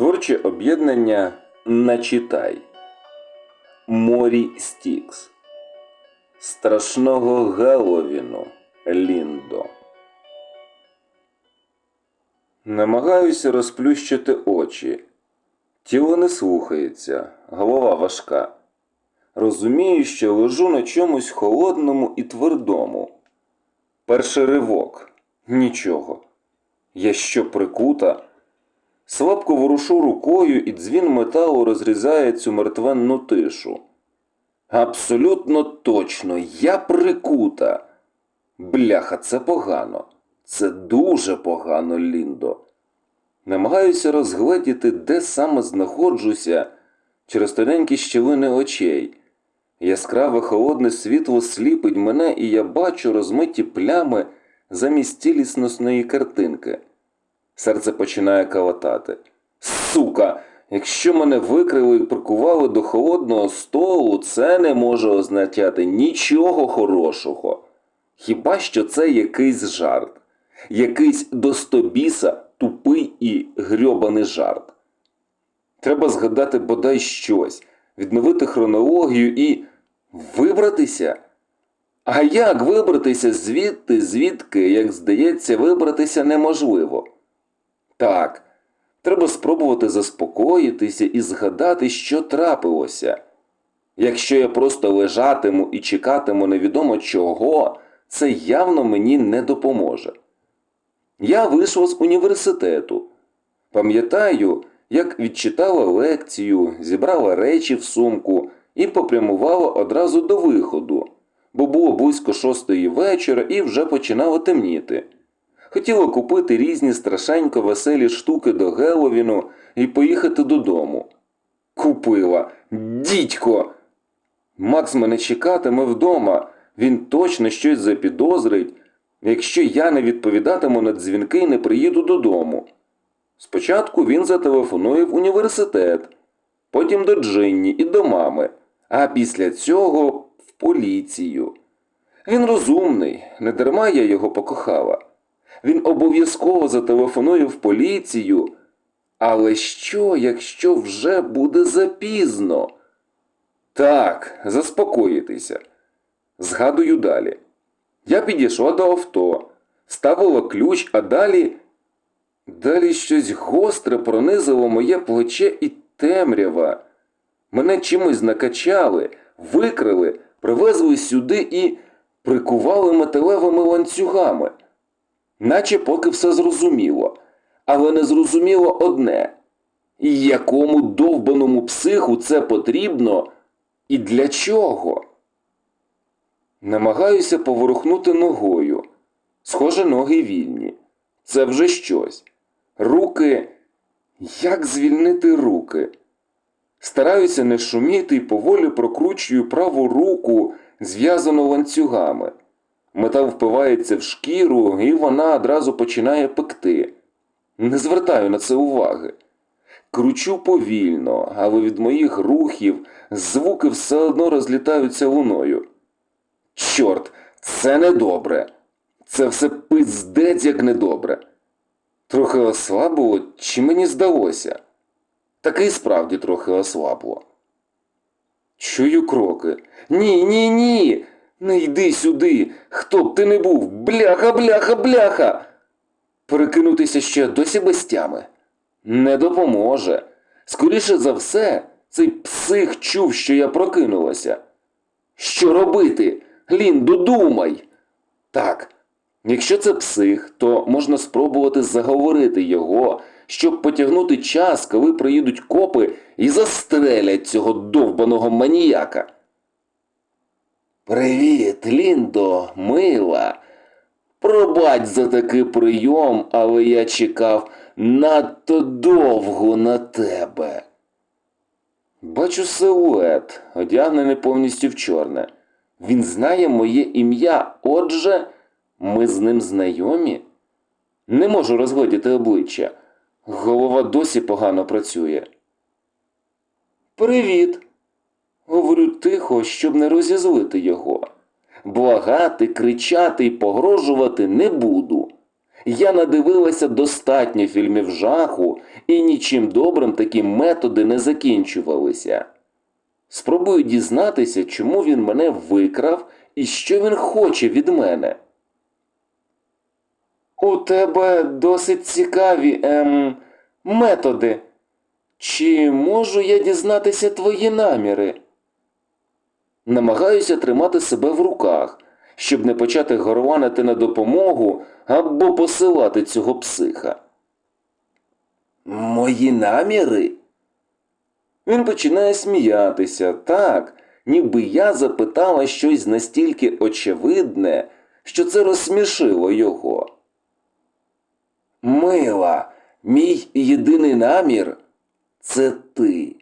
Творче об'єднання Начитай. Морі Стікс. Страшного Геловіну Ліндо. Намагаюся розплющити очі. Тіло не слухається, голова важка. Розумію, що лежу на чомусь холодному і твердому. Перший ривок. Нічого. Я що прикута? Слабко ворушу рукою, і дзвін металу розрізає цю мертвенну тишу. Абсолютно точно, я прикута. Бляха, це погано. Це дуже погано, Ліндо. Намагаюся розгледіти, де саме знаходжуся через тоненькі щілини очей. Яскраве холодне світло сліпить мене, і я бачу розмиті плями замість цілісносної картинки. Серце починає калатати. Сука! Якщо мене викрили і прикували до холодного столу, це не може означати нічого хорошого. Хіба що це якийсь жарт, якийсь достобіса тупий і грьобаний жарт. Треба згадати бодай щось, відновити хронологію і вибратися. А як вибратися звідти, звідки, як здається, вибратися неможливо? Так, треба спробувати заспокоїтися і згадати, що трапилося. Якщо я просто лежатиму і чекатиму невідомо чого, це явно мені не допоможе. Я вийшла з університету. Пам'ятаю, як відчитала лекцію, зібрала речі в сумку і попрямувала одразу до виходу, бо було близько шостої вечора і вже починало темніти. Хотіла купити різні страшенько веселі штуки до Геловіну і поїхати додому. Купила. Дідько! Макс мене чекатиме вдома. Він точно щось запідозрить, якщо я не відповідатиму на дзвінки і не приїду додому. Спочатку він зателефонує в університет, потім до Джинні і до мами, а після цього в поліцію. Він розумний, не дарма я його покохала. Він обов'язково зателефонує в поліцію. Але що, якщо вже буде запізно? Так, заспокоїтися. Згадую далі. Я підійшла до авто, ставила ключ, а далі. Далі щось гостре пронизило моє плече і темрява. Мене чимось накачали, викрили, привезли сюди і прикували металевими ланцюгами. Наче поки все зрозуміло, але не зрозуміло одне. Якому довбаному психу це потрібно і для чого? Намагаюся поворухнути ногою. Схоже, ноги вільні. Це вже щось. Руки. Як звільнити руки? Стараюся не шуміти і поволі прокручую праву руку, зв'язану ланцюгами. Метал впивається в шкіру, і вона одразу починає пекти. Не звертаю на це уваги. Кручу повільно, але від моїх рухів звуки все одно розлітаються луною. Чорт, це недобре. Це все пиздець як недобре. Трохи ослабило, чи мені здалося? Таки й справді трохи ослабло. Чую кроки. Ні, ні, ні. Не йди сюди. Хто б ти не був? Бляха, бляха, бляха. Перекинутися ще досі без тями. Не допоможе. Скоріше за все, цей псих чув, що я прокинулася. Що робити? Лінду, думай. Так, якщо це псих, то можна спробувати заговорити його, щоб потягнути час, коли приїдуть копи і застрелять цього довбаного маніяка. Привіт, Ліндо, мила. Пробач за такий прийом, але я чекав надто довго на тебе. Бачу силует, одягнений повністю в чорне. Він знає моє ім'я, отже, ми з ним знайомі. Не можу розгледіти обличчя. Голова досі погано працює. Привіт. Говорю тихо, щоб не розізлити його. Благати, кричати і погрожувати не буду. Я надивилася достатньо фільмів жаху, і нічим добрим такі методи не закінчувалися. Спробую дізнатися, чому він мене викрав і що він хоче від мене. У тебе досить цікаві ем, методи. Чи можу я дізнатися твої наміри? Намагаюся тримати себе в руках, щоб не почати горланити на допомогу або посилати цього психа. Мої наміри? Він починає сміятися так, ніби я запитала щось настільки очевидне, що це розсмішило його. Мила, мій єдиний намір це ти.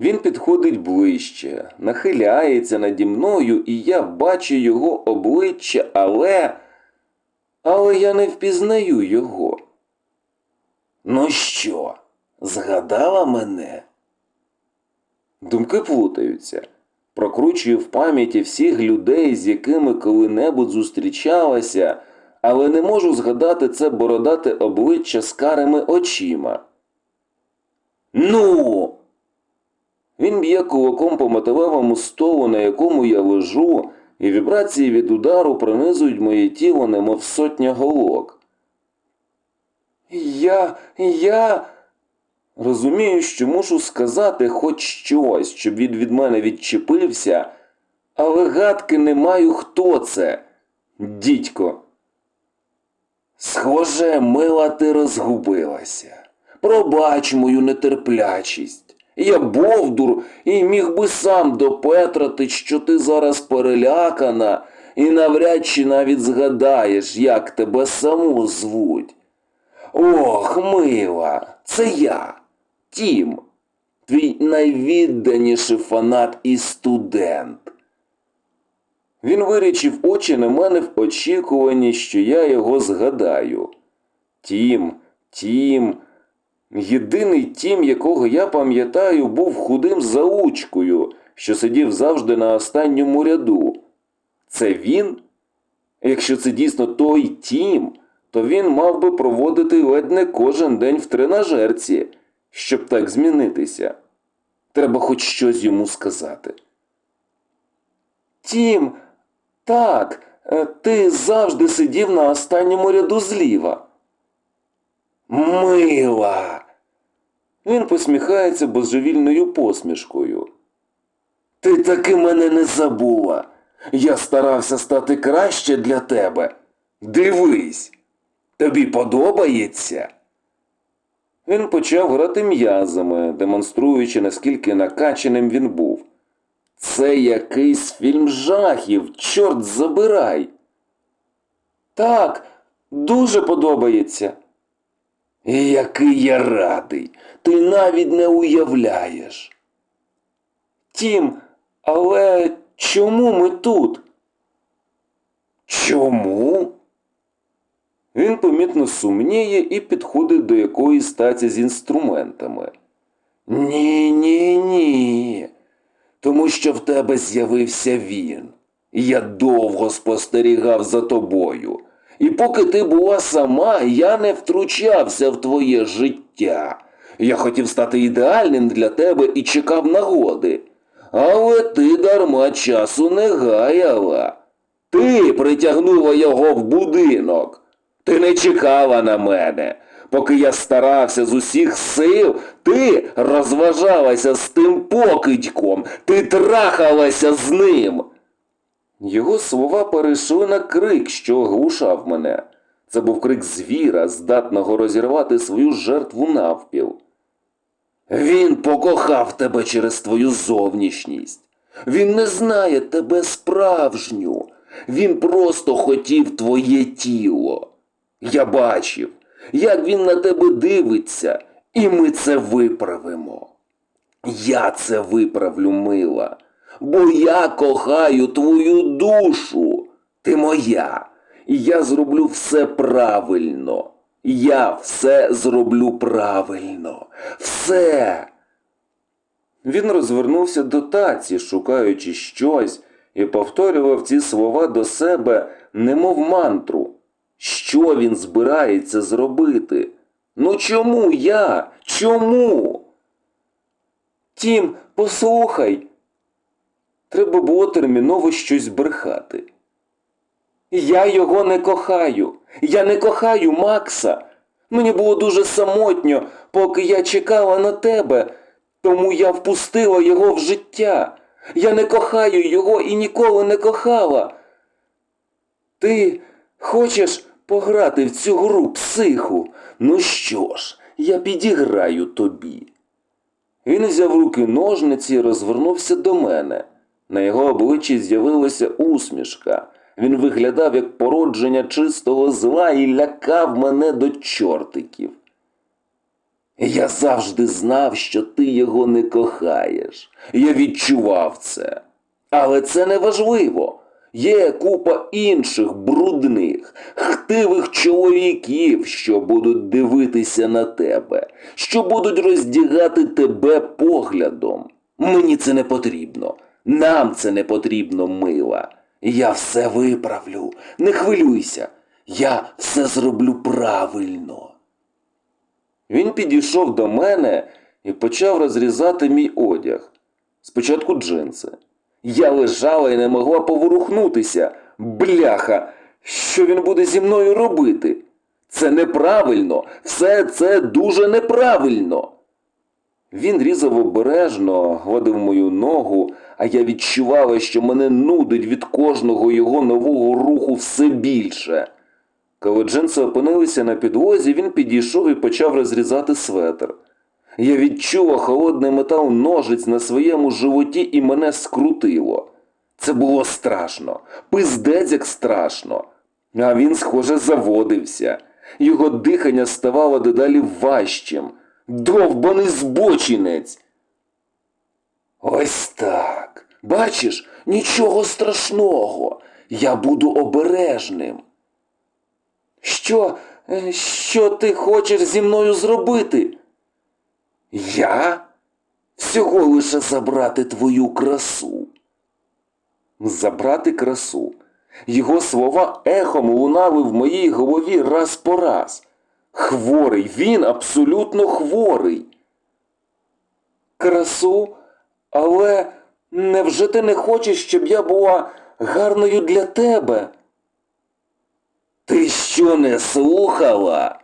Він підходить ближче, нахиляється наді мною, і я бачу його обличчя, але. Але я не впізнаю його. Ну що, згадала мене? Думки плутаються. Прокручую в пам'яті всіх людей, з якими коли-небудь зустрічалася, але не можу згадати це бородате обличчя з карими очима. Ну. Він б'є кулаком по металевому столу, на якому я лежу, і вібрації від удару пронизують моє тіло, немов сотня голок. Я. я. Розумію, що мушу сказати хоч щось, щоб він від мене відчепився, але гадки не маю, хто це. Дідько. Схоже, мила ти розгубилася. Пробач мою нетерплячість. Я бовдур і міг би сам допетрати, що ти зараз перелякана, і навряд чи навіть згадаєш, як тебе саму звуть. Ох, мила, це я, Тім, твій найвідданіший фанат і студент. Він вирічив очі на мене в очікуванні, що я його згадаю. Тім, тім. Єдиний тім, якого я пам'ятаю, був худим заучкою, що сидів завжди на останньому ряду. Це він? Якщо це дійсно той тім, то він мав би проводити ледь не кожен день в тренажерці, щоб так змінитися. Треба хоч щось йому сказати. Тім, так, е, ти завжди сидів на останньому ряду зліва. Мила. Він посміхається божевільною посмішкою. Ти таки мене не забула. Я старався стати краще для тебе. Дивись, тобі подобається. Він почав грати м'язами, демонструючи, наскільки накачаним він був. Це якийсь фільм жахів, чорт забирай. Так, дуже подобається. І який я радий, ти навіть не уявляєш. Тім, але чому ми тут? Чому? Він помітно сумніє і підходить до якоїсь стаці з інструментами. Ні, ні, ні. Тому що в тебе з'явився він. Я довго спостерігав за тобою. І поки ти була сама, я не втручався в твоє життя. Я хотів стати ідеальним для тебе і чекав нагоди. Але ти дарма часу не гаяла. Ти притягнула його в будинок. Ти не чекала на мене. Поки я старався з усіх сил, ти розважалася з тим покидьком, ти трахалася з ним. Його слова перейшли на крик, що оглушав мене. Це був крик звіра, здатного розірвати свою жертву навпіл. Він покохав тебе через твою зовнішність. Він не знає тебе справжню. Він просто хотів твоє тіло. Я бачив, як він на тебе дивиться, і ми це виправимо. Я це виправлю, мила, бо я кохаю твою душу. Ти моя, і я зроблю все правильно. Я все зроблю правильно. Все. Він розвернувся до таці, шукаючи щось, і повторював ці слова до себе, немов мантру. Що він збирається зробити? Ну чому я? Чому? Тім, послухай. Треба було терміново щось брехати. Я його не кохаю. Я не кохаю Макса. Мені було дуже самотньо, поки я чекала на тебе, тому я впустила його в життя. Я не кохаю його і ніколи не кохала. Ти хочеш пограти в цю гру психу? Ну що ж, я підіграю тобі. Він взяв руки ножниці і розвернувся до мене. На його обличчі з'явилася усмішка. Він виглядав як породження чистого зла і лякав мене до чортиків. Я завжди знав, що ти його не кохаєш. Я відчував це. Але це не важливо. Є купа інших брудних, хтивих чоловіків, що будуть дивитися на тебе, що будуть роздягати тебе поглядом. Мені це не потрібно. Нам це не потрібно, мила. Я все виправлю. Не хвилюйся. Я все зроблю правильно. Він підійшов до мене і почав розрізати мій одяг. Спочатку джинси. Я лежала і не могла поворухнутися. Бляха, що він буде зі мною робити? Це неправильно, все це дуже неправильно. Він різав обережно, гладив мою ногу, а я відчувала, що мене нудить від кожного його нового руху все більше. Коли джинси опинилися на підлозі, він підійшов і почав розрізати светр. Я відчула холодний метал ножиць на своєму животі і мене скрутило. Це було страшно, пиздець як страшно. А він, схоже, заводився. Його дихання ставало дедалі важчим. Довбаний збочинець. Ось так. Бачиш, нічого страшного. Я буду обережним. Що, е, що ти хочеш зі мною зробити? Я? Всього лише забрати твою красу. Забрати красу. Його слова ехом лунали в моїй голові раз по раз. Хворий, він абсолютно хворий. Красу, але невже ти не хочеш, щоб я була гарною для тебе? Ти що не слухала?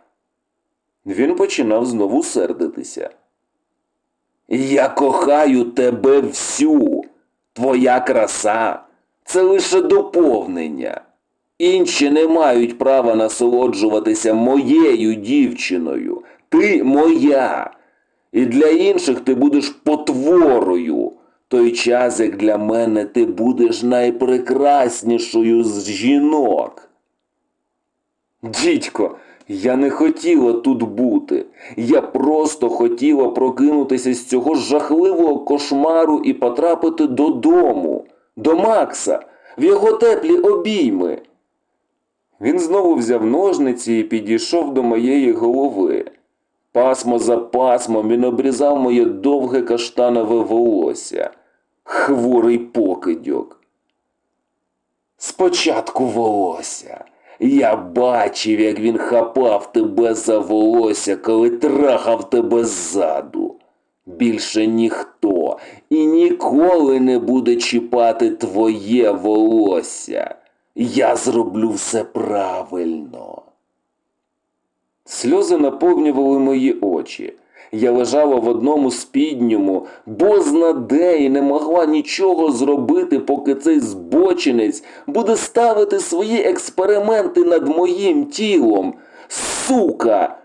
Він починав знову сердитися. Я кохаю тебе всю. Твоя краса це лише доповнення. Інші не мають права насолоджуватися моєю дівчиною. Ти моя. І для інших ти будеш потворою. Той час, як для мене, ти будеш найпрекраснішою з жінок. Дідько, я не хотіла тут бути. Я просто хотіла прокинутися з цього жахливого кошмару і потрапити додому, до Макса, в його теплі обійми. Він знову взяв ножниці і підійшов до моєї голови. Пасмо за пасмом він обрізав моє довге каштанове волосся. Хворий покидьок. Спочатку волосся. Я бачив, як він хапав тебе за волосся, коли трахав тебе ззаду. Більше ніхто і ніколи не буде чіпати твоє волосся. Я зроблю все правильно. Сльози наповнювали мої очі. Я лежала в одному спідньому, бозна де і не могла нічого зробити, поки цей збочинець буде ставити свої експерименти над моїм тілом. Сука!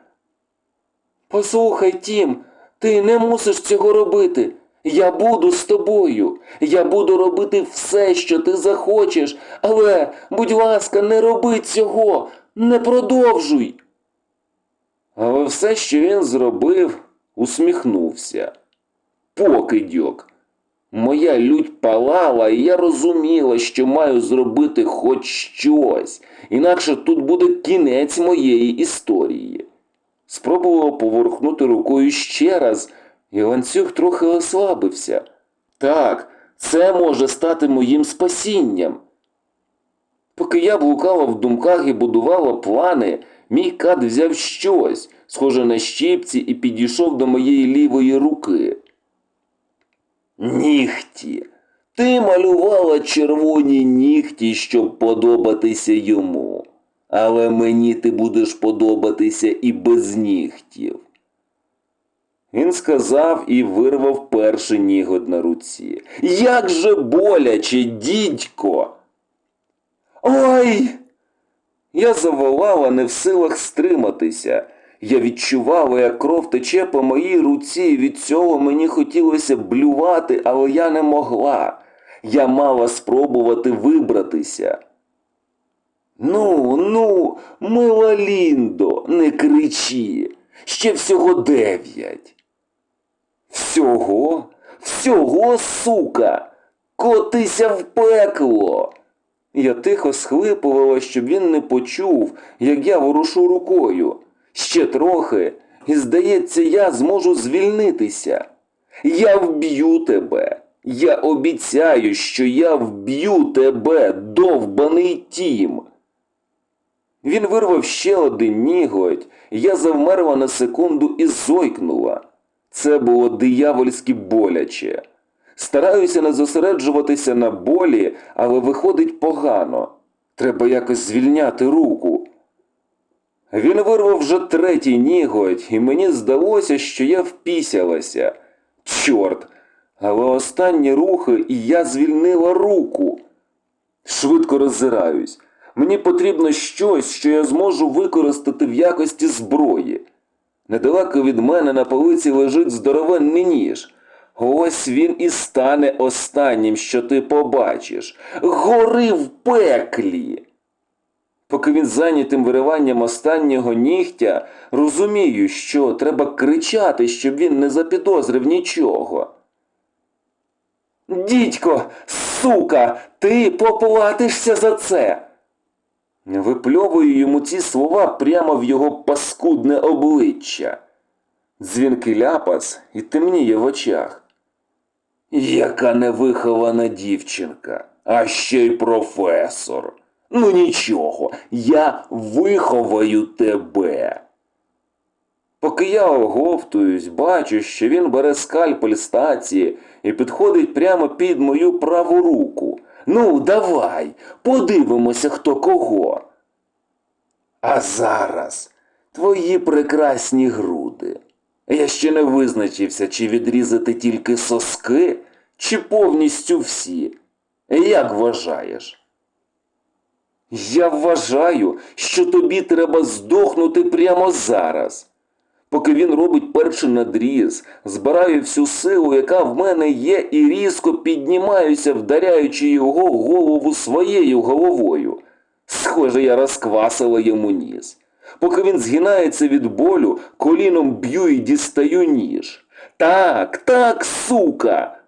Послухай, Тім, ти не мусиш цього робити. Я буду з тобою. Я буду робити все, що ти захочеш, але, будь ласка, не роби цього, не продовжуй. Але все, що він зробив, усміхнувся. Покидьок. Моя лють палала, і я розуміла, що маю зробити хоч щось, інакше тут буде кінець моєї історії. Спробувала поворухнути рукою ще раз, і ланцюг трохи ослабився. Так, це може стати моїм спасінням. Поки я блукала в думках і будувала плани, мій кат взяв щось, схоже на щипці, і підійшов до моєї лівої руки. Нігті. Ти малювала червоні нігті, щоб подобатися йому. Але мені ти будеш подобатися і без нігтів. Він сказав і вирвав перший ніготь на руці. Як же боляче, дідько! Ой! Я заволала, не в силах стриматися. Я відчувала, як кров тече по моїй руці, від цього мені хотілося блювати, але я не могла. Я мала спробувати вибратися. Ну, ну, мила Ліндо, не кричи. Ще всього дев'ять. Всього? Всього, сука! Котися в пекло. Я тихо схлипувала, щоб він не почув, як я ворушу рукою. Ще трохи, і, здається, я зможу звільнитися. Я вб'ю тебе. Я обіцяю, що я вб'ю тебе, довбаний тім. Він вирвав ще один ніготь, я завмерла на секунду і зойкнула. Це було диявольськи боляче. Стараюся не зосереджуватися на болі, але виходить погано. Треба якось звільняти руку. Він вирвав вже третій ніготь, і мені здалося, що я впісялася. Чорт! Але останні рухи, і я звільнила руку. Швидко роззираюсь. Мені потрібно щось, що я зможу використати в якості зброї. Недалеко від мене на полиці лежить здоровенний ніж. Ось він і стане останнім, що ти побачиш. Гори в пеклі. Поки він зайнятим вириванням останнього нігтя, розумію, що треба кричати, щоб він не запідозрив нічого. Дідько, сука, ти поплатишся за це. Випльовую йому ці слова прямо в його паскудне обличчя. Дзвінкий ляпас і темніє в очах. Яка невихована дівчинка, а ще й професор. Ну нічого, я виховаю тебе. Поки я оговтуюсь, бачу, що він бере скальпель стації і підходить прямо під мою праву руку. Ну, давай, подивимося, хто кого. А зараз твої прекрасні груди. Я ще не визначився, чи відрізати тільки соски, чи повністю всі. Як вважаєш? Я вважаю, що тобі треба здохнути прямо зараз. Поки він робить перший надріз, збираю всю силу, яка в мене є, і різко піднімаюся, вдаряючи його голову своєю головою. Схоже, я розквасила йому ніс. Поки він згинається від болю, коліном б'ю і дістаю ніж. Так, так, сука.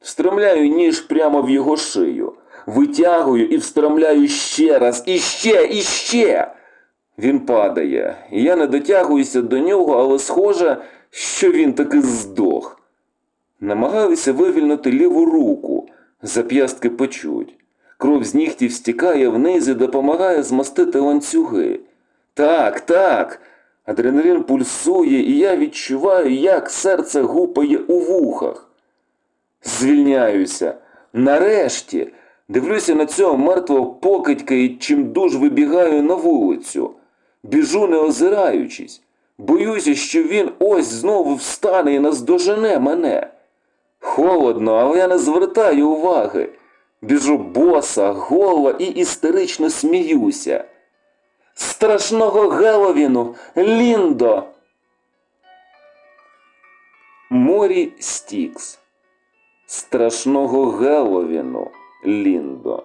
Встромляю ніж прямо в його шию. Витягую і встромляю ще раз, і ще, і ще. Він падає, я не дотягуюся до нього, але схоже, що він таки здох. Намагаюся вивільнити ліву руку, зап'ястки печуть. Кров з нігтів стікає вниз і допомагає змастити ланцюги. Так, так. Адреналін пульсує, і я відчуваю, як серце гупає у вухах. Звільняюся. Нарешті дивлюся на цього мертвого покидька і чимдуж вибігаю на вулицю. Біжу, не озираючись. Боюся, що він ось знову встане і наздожене мене. Холодно, але я не звертаю уваги. Біжу боса, гола і істерично сміюся. Страшного Геловіну, Ліндо. Морі Стікс. Страшного Геловіну, Ліндо.